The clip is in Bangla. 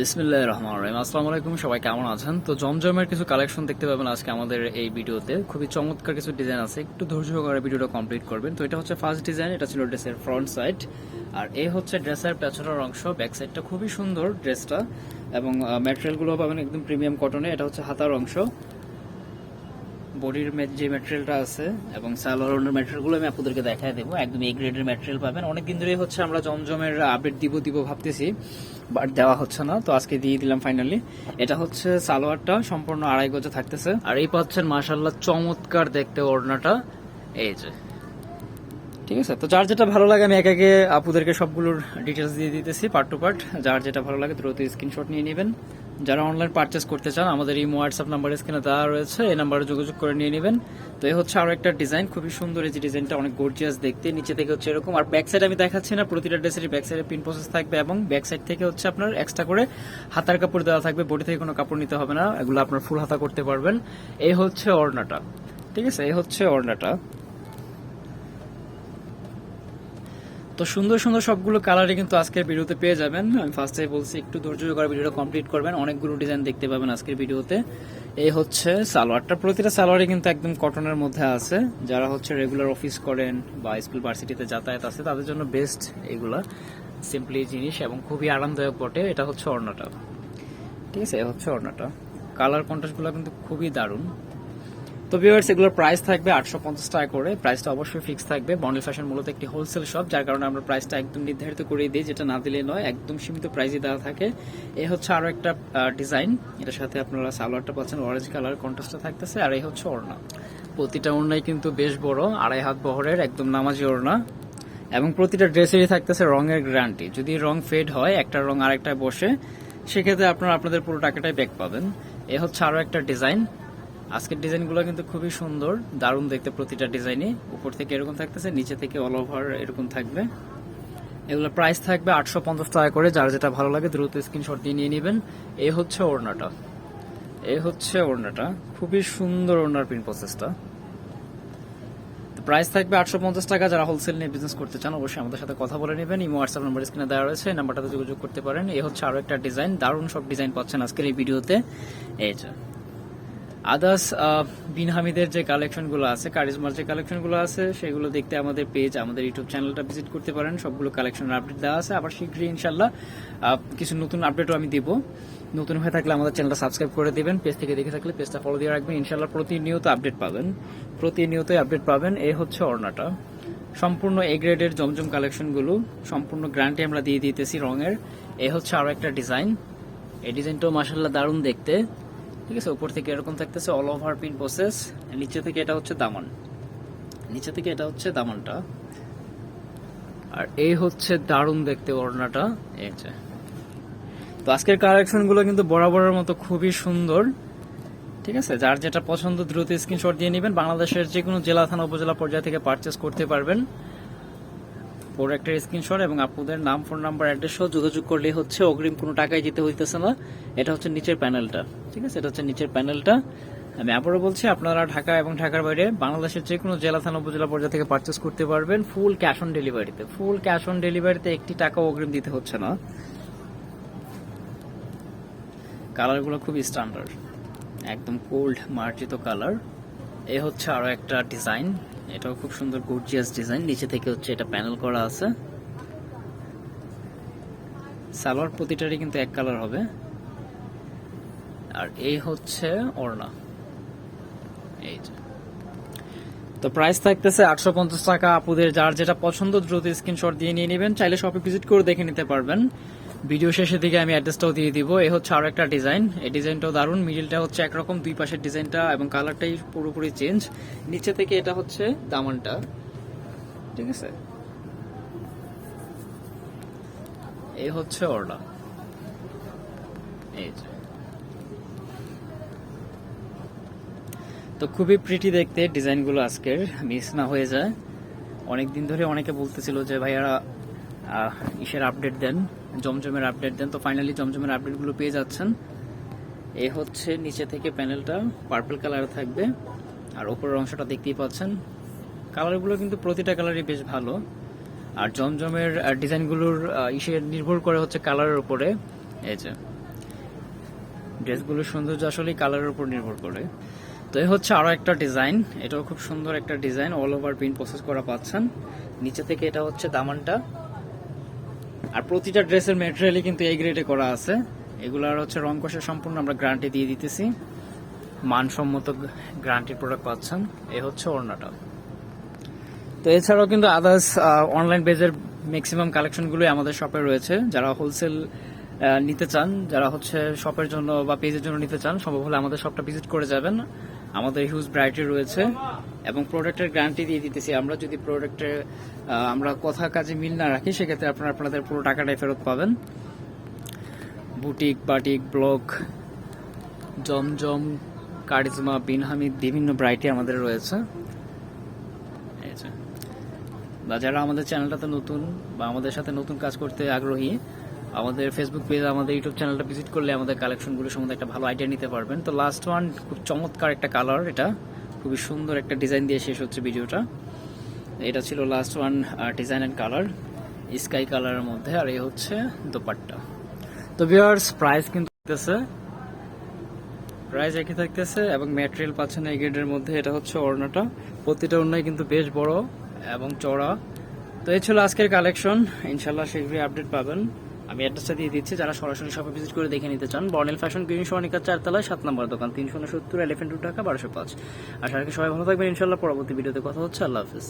বিসমিল্লাহ রহমান রহিম। আসসালামু আলাইকুম, সবাই কেমন আছেন? তো জমজমের কিছু কালেকশন দেখতে পাবেন আজকে আমাদের এই ভিডিওতে। খুবই চমৎকার কিছু ডিজাইন আছে। একটু ধৈর্য করে ভিডিওটা কমপ্লিট করবেন। তো এটা হচ্ছে ফার্স্ট ডিজাইন এটা ছিল ড্রেসের ফ্রন্ট সাইড আর এই হচ্ছে ড্রেসের পেছনের অংশ ব্যাক সাইডটা খুবই সুন্দর ড্রেসটা এবং ম্যাটেরিয়ালগুলো পাবেন একদম প্রিমিয়াম কটনে এটা হচ্ছে হাতার অংশ। বডির যে ম্যাটেরিয়ালটা আছে এবং সালোয়ারের ম্যাটেরিয়ালগুলো আমি আপনাদেরকে দেখায় দেবো। একদম এই গ্রেডের ম্যাটেরিয়াল পাবেন। অনেকদিন ধরেই হচ্ছে আমরা জমজমের আপডেট দিব দিব ভাবতেছি বাট দেওয়া হচ্ছে না। তো আজকে দিয়ে দিলাম ফাইনালি এটা হচ্ছে সালোয়ারটা, সম্পূর্ণ আড়াই গজে থাকতেছে। আর এই পাচ্ছেন মাশাল্লাহ চমৎকার দেখতে ওড়নাটা। এই যে। ঠিক আছে? তো যার যেটা ভালো লাগে, আমি এক একে আপুদেরকে সবগুলোর ডিটেলস দিয়ে দিতেছি পার্ট টু পার্ট যার যেটা ভালো লাগে, দ্রুত স্ক্রিনশট নিয়ে নেবেন। যারা অনলাইন পারচেস করতে চান, আমাদের এই হোয়াটসঅ্যাপ নাম্বার স্ক্রিনে দেওয়া রয়েছে, এই নাম্বারে যোগাযোগ করে নিয়ে নেবেন। তো এই হচ্ছে আরও একটা ডিজাইন খুবই সুন্দর এই যে ডিজাইনটা অনেক গর্জিয়াস দেখতে। নিচে থেকে হচ্ছে এরকম। আর ব্যাক সাইড আমি দেখাচ্ছি না, প্রতিটা ড্রেসেরই ব্যাক সাইডে পিন প্রসেস থাকবে এবং ব্যাক সাইড থেকে হচ্ছে আপনার এক্সট্রা করে হাতার কাপড় দেওয়া থাকবে। বডি থেকে কোনো কাপড় নিতে হবে না, এগুলো আপনার ফুল হাতা করতে পারবেন। এই হচ্ছে ওড়নাটা, ঠিক আছে? এই হচ্ছে ওড়নাটা। তো সুন্দর সুন্দর সবগুলো কালারই কিন্তু আজকের ভিডিওতে পেয়ে যাবেন। আমি ফার্স্টে বলছি, একটু ধৈর্য করে ভিডিওটা কমপ্লিট করবেন। অনেকগুলো ডিজাইন দেখতে পাবেন আজকের ভিডিওতে। এই হচ্ছে সালোয়ারটা। প্রতিটা সালোয়ারই কিন্তু একদম কটনের মধ্যে আছে। যারা হচ্ছে রেগুলার অফিস করেন বা স্কুল ভার্সিটিতে যাতায়াত আছে, তাদের জন্য বেস্ট এগুলা। সিম্পলি জিনিস এবং খুবই আরামদায়ক বটে। এটা হচ্ছে অর্ণাটা ঠিক আছে? এ হচ্ছে অর্ণাটা কালার কন্ট্রাস্টগুলো কিন্তু খুবই দারুণ। তো ভিউয়ার্স এগুলোর প্রাইস থাকবে আটশো পঞ্চাশ টাকা করে। প্রাইসটা অবশ্যই ফিক্স থাকবে। বন্ডেল ফ্যাশন মূলত একটি হোলসেল শপ যার কারণে আমরা প্রাইসটা একদম নির্ধারিত করে দিই, যেটা না দিলে নয়, একদম সীমিত প্রাইসে দেওয়া থাকে। এ হচ্ছে আরও একটা ডিজাইন এটার সাথে আপনারা সালোয়ারটা পাচ্ছেন অরেঞ্জ কালার কন্ট্রাস্টটা থাকতেছে, আর এই হচ্ছে ওড়না। প্রতিটা ওড়নাই কিন্তু বেশ বড়, আড়াই হাত বহরের, একদম নামাজি ওড়না। এবং প্রতিটা ড্রেসেরই থাকতেছে রঙের গ্যারান্টি যদি রং ফেড হয়, একটা রং আরেকটায় বসে, সেক্ষেত্রে আপনারা আপনাদের পুরো টাকাটাই ব্যাক পাবেন। এ হচ্ছে আরও একটা ডিজাইন আজকের ডিজাইনগুলো কিন্তু খুবই সুন্দর, দারুণ দেখতে প্রতিটা ডিজাইনই। উপর থেকে এরকম থাকতেছে, নিচে থেকে অল ওভার এরকম থাকবে। এগুলো প্রাইস থাকবে আটশো পঞ্চাশ টাকা করে, যার যেটা ভালো লাগে দ্রুত স্ক্রিনশট দিয়ে নিয়ে নেবেন। এই হচ্ছে ওড়নাটা। এই হচ্ছে ওড়নাটা। খুবই সুন্দর ওড়নার প্রিন্ট প্রসেসটা প্রাইস থাকবে আটশো পঞ্চাশ টাকা। যারা হোলসেল নিয়ে বিজনেস করতে চান, অবশ্যই আমাদের সাথে কথা বলে নেবেন। ইমো হোয়াটসঅ্যাপ নাম্বার স্ক্রিনে দেওয়া রয়েছে নাম্বারটাতে যোগাযোগ করতে পারেন। এই হচ্ছে আরও একটা ডিজাইন দারুণ সব ডিজাইন পাচ্ছেন আজকের এই ভিডিওতে এই যে আদার্স বিন হামিদের যে কালেকশনগুলো আছে কারিজমার যে কালেকশনগুলো আছে, সেগুলো দেখতে আমাদের পেজ আমাদের ইউটিউব চ্যানেলটা ভিজিট করতে পারেন। সবগুলো কালেকশনের আপডেট দেওয়া আছে। আবার শীঘ্রই ইনশাল্লাহ কিছু নতুন আপডেটও আমি দিব। নতুন হয়ে থাকলে আমাদের চ্যানেলটা সাবস্ক্রাইব করে দেবেন। পেজ থেকে দেখে থাকলে পেজটা ফলো দিয়ে রাখবেন। ইনশাল্লাহ প্রতিনিয়ত আপডেট পাবেন। প্রতিনিয়তই আপডেট পাবেন। এ হচ্ছে অর্ণাটা সম্পূর্ণ এ গ্রেডের জমজম কালেকশনগুলো সম্পূর্ণ গ্যারান্টি আমরা দিয়ে দিতেছি রঙের। এ হচ্ছে আরও একটা ডিজাইন এই ডিজাইনটাও মাসাল্লাহ দারুণ দেখতে। ঠিক আছে, উপর থেকে এরকম থাকতেছে অল ওভার পিন প্রসেস নিচে থেকে এটা হচ্ছে দামান। নিচে থেকে এটা হচ্ছে দামানটা। আর এই হচ্ছে দারুণ দেখতে ওড়নাটা এই যে। তো আজকের কালেকশনগুলো কিন্তু বরাবরের মতো খুবই সুন্দর। ঠিক আছে, যার যেটা পছন্দ দ্রুত স্ক্রিনশট দিয়ে নেবেন। বাংলাদেশের যে কোনো জেলা, থানা, উপজেলা পর্যায় থেকে পারচেস করতে পারবেন। প্রোডাক্টের স্ক্রিনশট এবং আপনাদের নাম ফোন নাম্বার অ্যাড্রেস সহ যোগাযোগ করলে হচ্ছে অগ্রিম কোনো টাকাই দিতে হইতেছে না। এটা হচ্ছে নিচের প্যানেলটা ঠিক আছে? এটা হচ্ছে নিচের প্যানেলটা আমি আবারও বলছি, আপনারা ঢাকা এবং ঢাকার বাইরে বাংলাদেশের যে কোনো জেলা, থানা, উপজেলা পর্যায়ে থেকে পারচেস করতে পারবেন ফুল ক্যাশ অন ডেলিভারিতে ফুল ক্যাশ অন ডেলিভারিতে একটি টাকা অগ্রিম দিতে হচ্ছে না। কালারগুলো খুব স্ট্যান্ডার্ড একদম কোল্ড মার্জিত কালার এই হচ্ছে আরও একটা ডিজাইন এটাও খুব সুন্দর গর্জিয়াস ডিজাইন নিচে থেকে হচ্ছে এটা প্যানেল করা আছে। সালোয়ার প্রতিটারই কিন্তু এক কালার হবে। আর এই হচ্ছে ওড়না। এই যে। তো প্রাইস থাকতেছে আটশো পঞ্চাশ টাকা। আপুদের যার যেটা পছন্দ, দ্রুত স্ক্রিনশট দিয়ে নিয়ে নেবেন। চাইলে শপে ভিজিট করে দেখে নিতে পারবেন। ভিডিও শেষের দিকে আমি অ্যাড্রেসটাও দিয়ে দিব। এ হচ্ছে আরও একটা ডিজাইন এই ডিজাইনটাও দারুণ। মিডিলটা হচ্ছে একরকম, দুই পাশের ডিজাইনটা এবং কালারটাই পুরোপুরি চেঞ্জ নিচে থেকে এটা হচ্ছে দামানটা। ঠিক আছে? এই হচ্ছে অর্ডার এই যে। তো খুবই প্রিটি দেখতে ডিজাইনগুলো আজকের। মিস না হয়ে যায়। অনেক দিন ধরে অনেকে বলতেছিল যে, ভাইয়ারা ইসের আপডেট দেন, জমজমের আপডেট দেন। তো ফাইনালি জমজমের আপডেটগুলো পেয়ে যাচ্ছেন। এ হচ্ছে নিচে থেকে প্যানেলটা পার্পল কালার থাকবে। আর ওপরের অংশটা দেখতেই পাচ্ছেন। কালারগুলো কিন্তু প্রতিটা কালারই বেশ ভালো। আর জমজমের ডিজাইনগুলোর ইসে নির্ভর করে হচ্ছে কালারের উপরে। এই যে ড্রেসগুলোর সৌন্দর্য আসলে কালারের উপর নির্ভর করে। তো এই হচ্ছে আরও একটা ডিজাইন। এটাও খুব সুন্দর একটা design all over print process করা পাচ্ছেন। নিচে থেকে এটা হচ্ছে দামানটা। আর প্রতিটা ড্রেসের মেটেরিয়ালই কিন্তু এই গ্রেডে করা আছে। এগুলার হচ্ছে রং কষে সম্পূর্ণ আমরা গ্যারান্টি দিয়ে দিতেছি। মানসম্মত গ্যারান্টির প্রোডাক্ট পাচ্ছেন। এই হচ্ছে ওড়নাটা। তো এছাড়াও কিন্তু আদার্স অনলাইন বেজের ম্যাক্সিমাম কালেকশনগুলোই আমাদের শপে রয়েছে। যারা হোলসেল নিতে চান, যারা হচ্ছে শপের জন্য বা পেজের জন্য নিতে চান, সম্ভব হলে আমাদের শপটা ভিজিট করে যাবেন। আমাদের হিউজ ভ্যারাইটি রয়েছে এবং প্রোডাক্টের গ্যারান্টি দিয়ে দিতেছি। আমরা যদি প্রোডাক্টের আমরা কথা কাজে মিল না রাখি, সেক্ষেত্রে আপনারা আপনাদের পুরো টাকাটাই ফেরত পাবেন। বুটিক, বাটিক, ব্লক, জমজম, কারিজমা বিনহামি বিভিন্ন ভ্যারাইটি আমাদের রয়েছে। বা যারা আমাদের চ্যানেলটাতে নতুন বা আমাদের সাথে নতুন কাজ করতে আগ্রহী আমাদের ফেসবুক পেজ আমাদের ইউটিউব চ্যানেলটা ভিজিট করলে আমাদের কালেকশনগুলো সম্বন্ধে একটা ভালো আইডিয়া নিতে পারবেন। তো লাস্ট ওয়ান খুব চমৎকার একটা কালার এটা। খুবই সুন্দর একটা ডিজাইন দিয়ে শেষ হচ্ছে ভিডিওটা। এটা ছিল last one design and colour sky কালারের মধ্যে, আর এই হচ্ছে দোপাট্টা। তো ভিউয়ার্স প্রাইস কিন্তু থাকতেছে প্রাইস একই থাকতেছে এবং ম্যাটেরিয়াল পাচ্ছেন এই গ্রেডের মধ্যে, এটা হচ্ছে ওড়নাটা। প্রতিটা ওড়নাই কিন্তু বেশ বড় এবং চড়া তো এই ছিল আজকের কালেকশন ইনশাল্লাহ শীঘ্রই আপডেট পাবেন। আমি অ্যাড্রেসটা দিয়ে দিচ্ছি, যারা সরাসরি শপে ভিজিট করে দেখে নিতে চান বর্নেল ফ্যাশন গ্রিন সোনিকার চারতলায়, সাত নম্বর দোকান, তিনশো উনসত্তর এলিফেন্ট টু টাকা বারোশো পাঁচ। আর সবাই ভালো থাকবেন ইনশাল্লাহ পরবর্তী ভিডিওতে কথা হচ্ছে, আল্লাহ হাফিজ।